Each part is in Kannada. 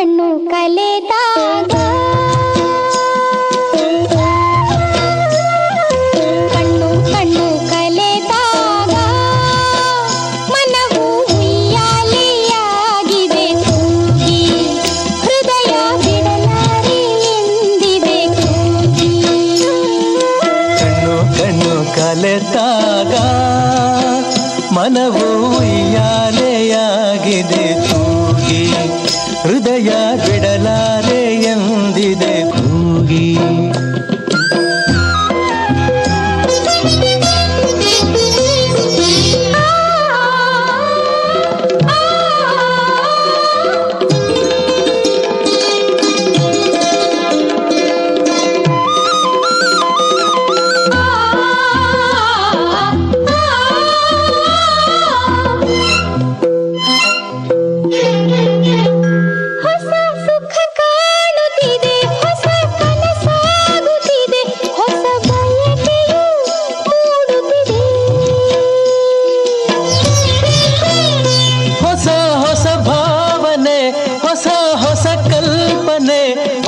ಕಣ್ಣು ಕಲೆದಾಗ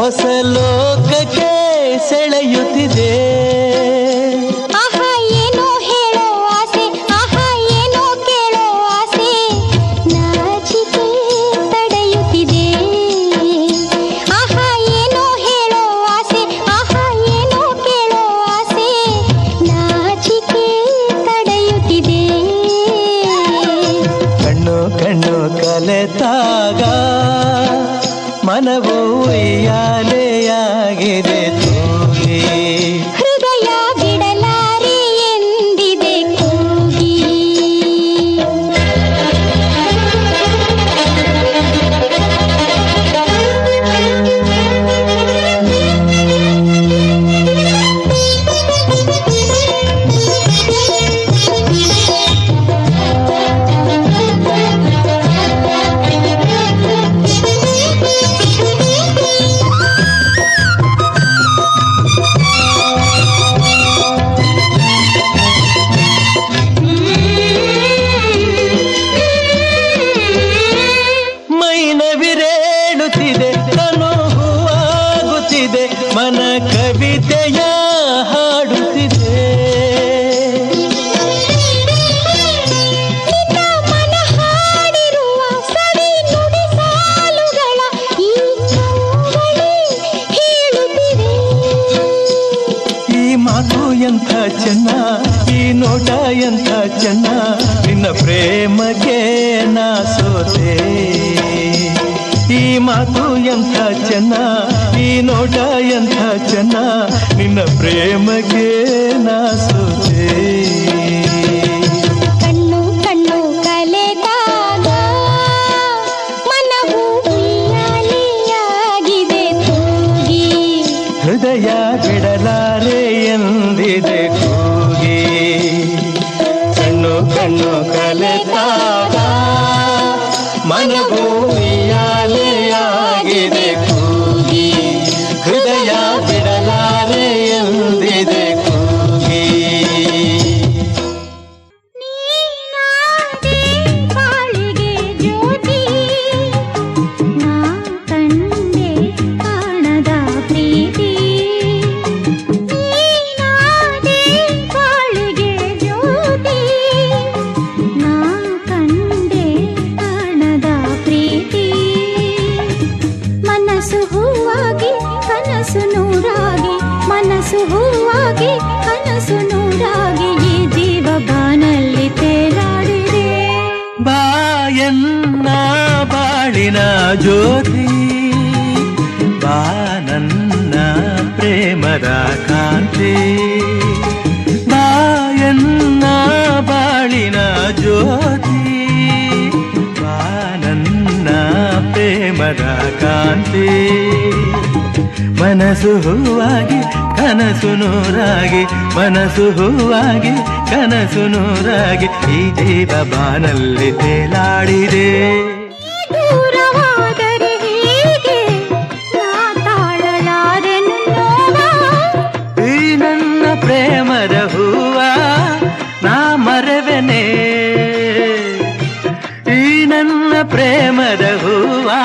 ಹೊಸಲು ಅತ್ಯಂತ ಚೆನ್ನ ನಿನ್ನ ಪ್ರೇಮಕ್ಕೆ ನಾ ಸೋತೆ. ಈ ಮಾತು ಎಂಥ ಚೆನ್ನ ಈ ನೋಟ ಎಂಥ ಚೆನ್ನ ನಿನ್ನ ಪ್ರೇಮಕ್ಕೆ ನಾ ಸೋತೆ. ಕನಸು ನೂರಾಗಿ, ಮನಸ್ಸು ಹೂವಾಗಿ, ಕನಸು ನೂರಾಗಿ ಈ ಜೀವ ಬಾನಲ್ಲಿ ತೇಲಾಡಿದೆ. ಬಾಯನ್ನ ಬಾಳಿನ ಜ್ಯೋತಿ ಬಾನನ್ನ ಪ್ರೇಮದ ಕಾಂತಿ. ಕನಸು ಹೂವಾಗಿ ಕನಸು ನೂರಾಗಿ ಮನಸ್ಸು ಹೂವಾಗಿ ಕನಸು ನೂರಾಗಿ ಈ ಜೀವ ಬಾನಲ್ಲಿ ತೇಲಾಡಿದೆ ಈ ನನ್ನ ಪ್ರೇಮದ ಹೂವ ನಾ ಮರವೆನೆ. ಈ ನನ್ನ ಪ್ರೇಮದ ಹೂವಾ